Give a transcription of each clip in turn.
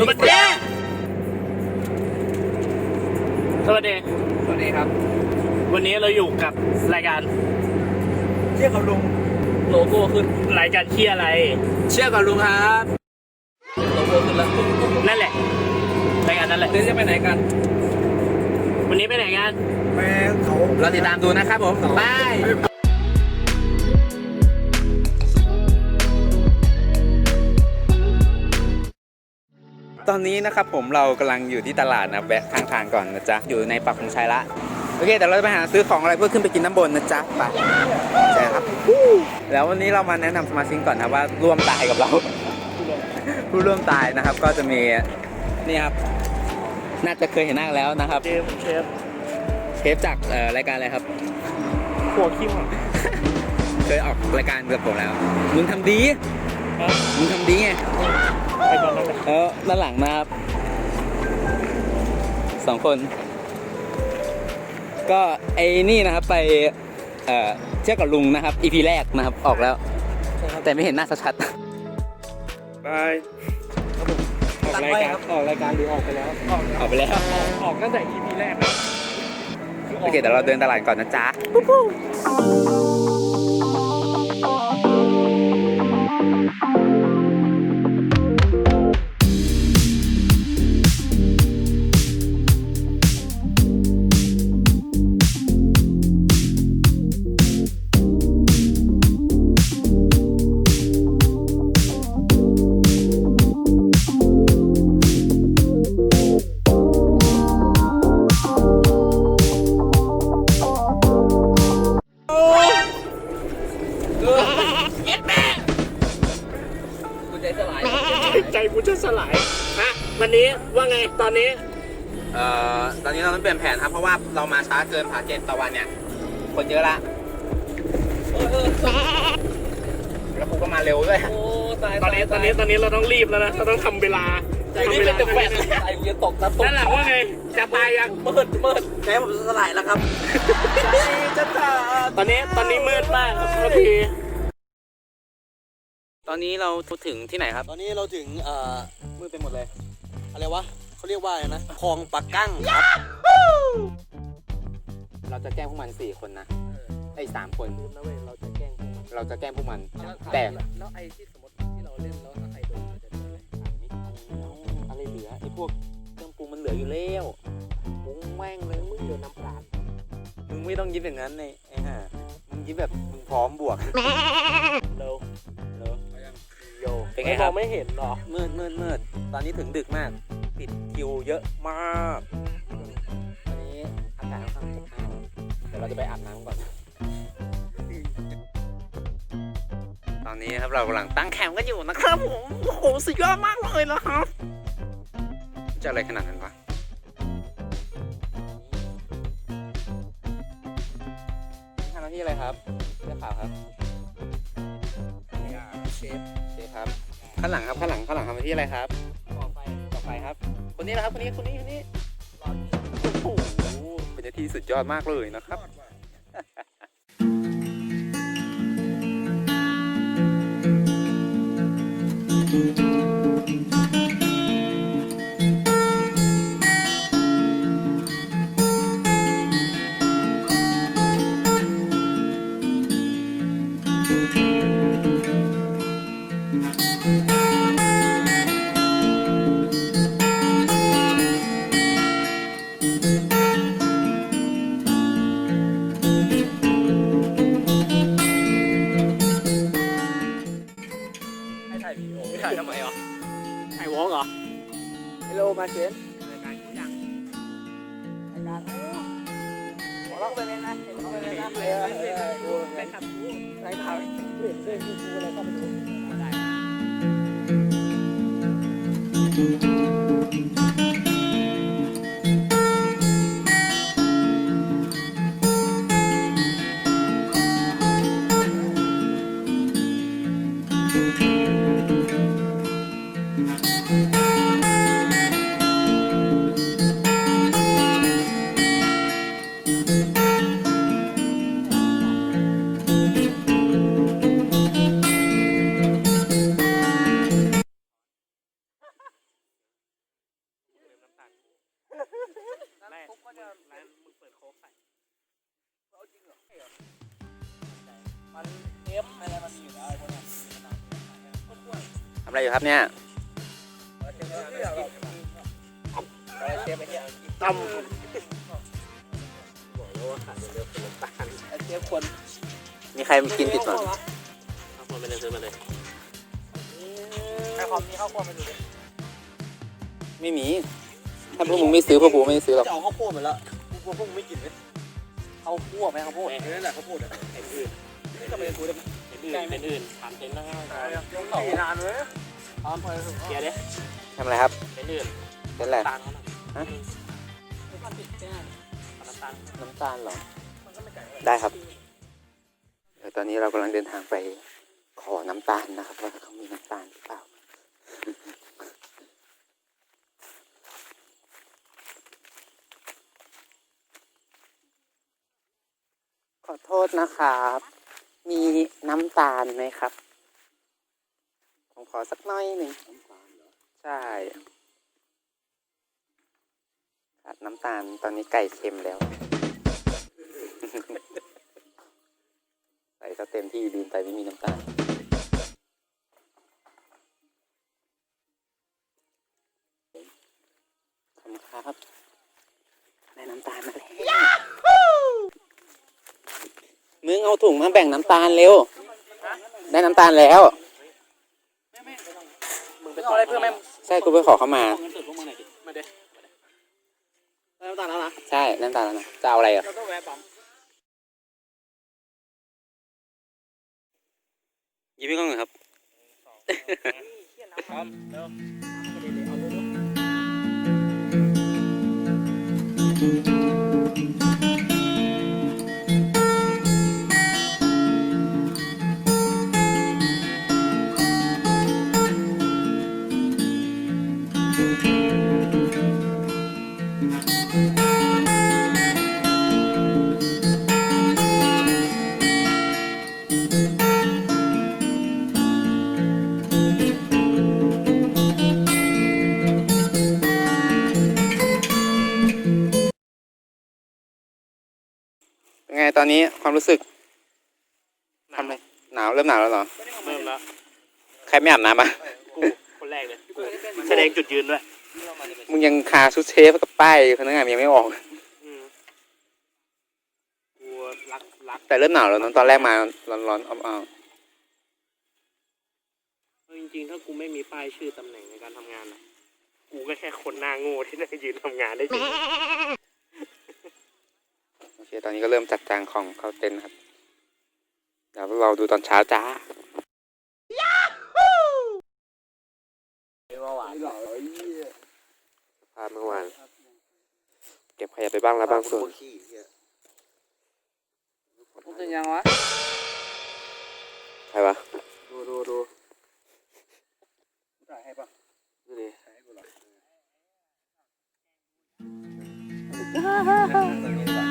สวัสดีสวัสดี สวัสดีครับ วันนี้เราอยู่กับรายการเชื่อกับลุง โลโก้ขึ้นรายการเที่ยอะไร เชื่อกับลุงครับ โลโก้ขึ้นแล้วนั่นแหละ รายการนั่นแหละเดี๋ยวจะไปไหนกัน วันนี้ไปไหนกันแม่เขาเราติดตามดูนะครับผมบาย ตอนนี้นะครับผมเรากำลังอยู่ที่ตลาดนะแวะข้างทางก่อนนะจ๊ะอยู่ในปักธงชัยละโอเคแต่เราจะไปหาซื้อของอะไรเพื่อขึ้นไปกินน้ำบนนะจ๊ะไปใช่ครับแล้ววันนี้เรามาแนะนำสมาชิกก่อนนะครับว่าร่วมตายกับเรา ผู้ร่วมตายนะครับ ก็จะมีนี่ครับน่าจะเคยเห็นหน้าแล้วนะครับเชฟเชฟเทปจากเอ่อรายการอะไรครับหัวคิมอะเคยออกรายการกับผมแล้วมึงทำดีครับมึงทำดีไง ไปก่อนนั่นแหละแล้วด้านหลังนะครับสองคน ก็ไอ้นี่นะครับไปเอ่อเชื่อกับลุงนะครับ EP แรกนะครับออกแล้ว แต่ไม่เห็นหน้าชัดบายออกรายการออกรายการหรือออกไปแล้ว ออกๆออกไปแล้วออกตั้งแต่ EP แรกแล้ว โอเคเดี๋ยวเราเดินตลาดก่อนนะจ๊ะคุณ รับเพราะว่าเรามาช้าเกินผาเจ็ดตะวันเนี่ย คนเยอะละแล้วกูก็มาเร็วด้วยโอ้ตายตอนนี้ตอนนี้ตอนนี้เราต้องรีบแล้วนะเราต้องทำเวลาใจทำนี่เวเป็ลานแต่แฟนใจกูจะตกนะตกด้านหลังว่าไงจะตายยังมืดมืดใจผมสลายแล้วครับใจจะขาดตอนนี้ตอนนี้มืดมากครับพอดีตอนนี้เราถึงที่ไหนครับ ตอนนี้เราถึงเอ่อมืดไปหมดเลยอะไรวะเขาเรียกว่าอะไรนะคลองปากกั้งครับ เราจะแกล้งพวกมันสี่คนนะไอ้สามคน ลืมนะเว้ยเราจะแกล้งพวกมันเราจะแกล้งพวกมัน แต่ แล้วไอ้ที่สมมติที่เราเล่นแล้วถ้าใครโดนเราจะโดนอะไรอะไรเหลือไอ้พวกเครื่องปรุงมันเหลืออยู่แล้วปรุงแม่งเลยมึงโดนน้ำปลามึงไม่ต้องยิ้มอย่างนั้นไอ้ไอ้ห่ามึงยิ้มแบบมึงพร้อมบวกเร็วเนอะโยเป็นไงไม่คมรัอบงไม่เห็นหรอ มืดมืดมืดตอนนี้ถึงดึกมากปิดคิวเยอะมาก ยวเราจะไปอาบน้ำก่อน ตอนนี้ครับเรากำลังตั้งแคมป์กันอยู่นะครับผมโอ้โหสุดยอดมากเลยนะครับจะอะไรขนาดนั้นวะทำหน้าที่อะไรครับเสื้อขาวครับเชฟโอเคครับ ข้างหลังครับ ข้างหลัง ข้างหลังทำหน้าที่อะไรครับ ต่อไป ต่อไปครับ คนนี้นะครับ คนนี้ คนนี้ คนนี้รอโอ้โหเป็นหน้าที่สุดยอดมากเลยนะครับ ให้ ทำไมวะไอ้วองเหรอฮัลโหลมาเชนรายการกูยังรายการหัวเราะไปเลยนะเห็นเขาไปเลยนะเออเออดูไปขับกูรายการเปลี่ยนเสื้อกูอะไรก็ไปดูได้ ทำอะไรอยู่ครับเนี่ยต่ำตาลไอ้เทปควรมีใครกินผิดมั้งเอาวคนไปเลยซื้อมาเลยใครความมีข้าวคั่วมาดูดิไม่มี ถ้าพวกมึงไม่ซื้อพวกกูไม่ซื้อหรอกจะเอาข้าวคั่วมาแล้วกูกพวกมึงไม่กินไหมข้าวคั่วไหมข้าวโพดนั่นแหละข้าวโพดอะเป็นอื่นนี่ก็เป็นกูได้ อื่นเป็นอื่นทำเป็นนั่งยังขี่นานเลยตามไปเถอะเกียร์ดิทำอะไรครับเป็นอื่นเป็นอะไรตาลเขาหน่อยฮะมันติดแก้มเอาน้ำตาลน้ำตาลเหรอมันก็ไม่ไก่ได้ครับเดี๋ยวตอนนี้เรากำลังเดินทางไปขอน้ำตาลนะครับว่าเขามีน้ำตาลหรือเปล่าขอโทษนะครับ มีน้ำตาลไหมครับ ผมขอสักหน้อยหนึ่งใช่ขาดน้ำตาลตอนนี้ไก่เค็มแล้ว ใส่ก็เต็มที่ลืมไปไม่มีน้ำตาลขอบคุณครับ ได้น้ำตาลมาแล้ว มึงเอาถุงมาแบ่งน้ำตาลเร็ว ได้น้ำตาลแล้ว มึงไปเอาอะไรเพิ่มไหมใช่กูไปขอเข้ามา เงินสดพวกมึงหน่อยดิมาเด้น้ำตาลแล้วนะใช่น้ำตาลแล้วนะจะเอาอะไรอะ เราต้องแวะปั๊มยิ้มให้กล้องหน่อยครับปั๊มเร็วเป็นไง ตอนนี้ความรู้สึกทำอะไรหนาวเริ่มหนาวแล้วเหรอเริ่มแล้วใครไม่อาบน้ำอะกูคนแรกเลยแสดงจุดยืนด้วยมึงยังคาชุดเชฟกับป้ายพนักงานยังไม่ออกอืมกูรักรักแต่เริ่มหนาวแล้วนะตอนแรกมาร้อนๆอ้อมจริงๆถ้ากูไม่มีป้ายชื่อตำแหน่งในการทำงานอะกูก็แค่คนหน้าโง่ที่นั่งยืนทำงานได้จริงๆโอ เค ตอนนี้ก็เริ่มจัดจางของเข้าเต็นท์ครับ เดี๋ยวเราดูตอนเช้าจ้าเมื่อวานภาพเมื่อวาน เก็บขยะไปบ้างแล้วบางส่วนผมเป็นยังวะ ใครวะ ดูดูดูถ่ายให้ปะดูดิถ่ายให้กูหน่อย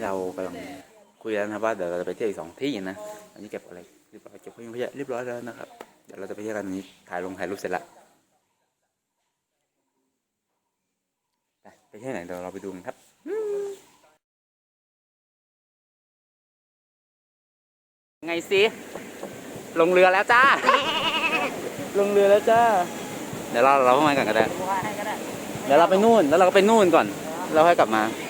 นนี้เรากำลังคุยแล้วนะครับว่าเดี๋ยวเราจะไปเที่ยวอีกสองที่นะอันนี้เก็บอะไรเรียบร้อยเก็บขยะขยะเรียบร้อยแล้วนะครับ เดี๋ยวเราจะไปเที่ยวกันวันนี้ถ่ายลงถ่ายรูปเสร็จละไปไปเที่ยวไหนเดี๋ยวเราไปดูกันครับไงสิลงเรือแล้วจ้า ลงเรือแล้วจ้า เดี๋ยวเราเราเข้ามาก่อนก็ได้กูให้ก็ได้เดี๋ยวเราไปนู่นแล้วเราก็ไปนู่นก่อน เราค่อยกลับมาเ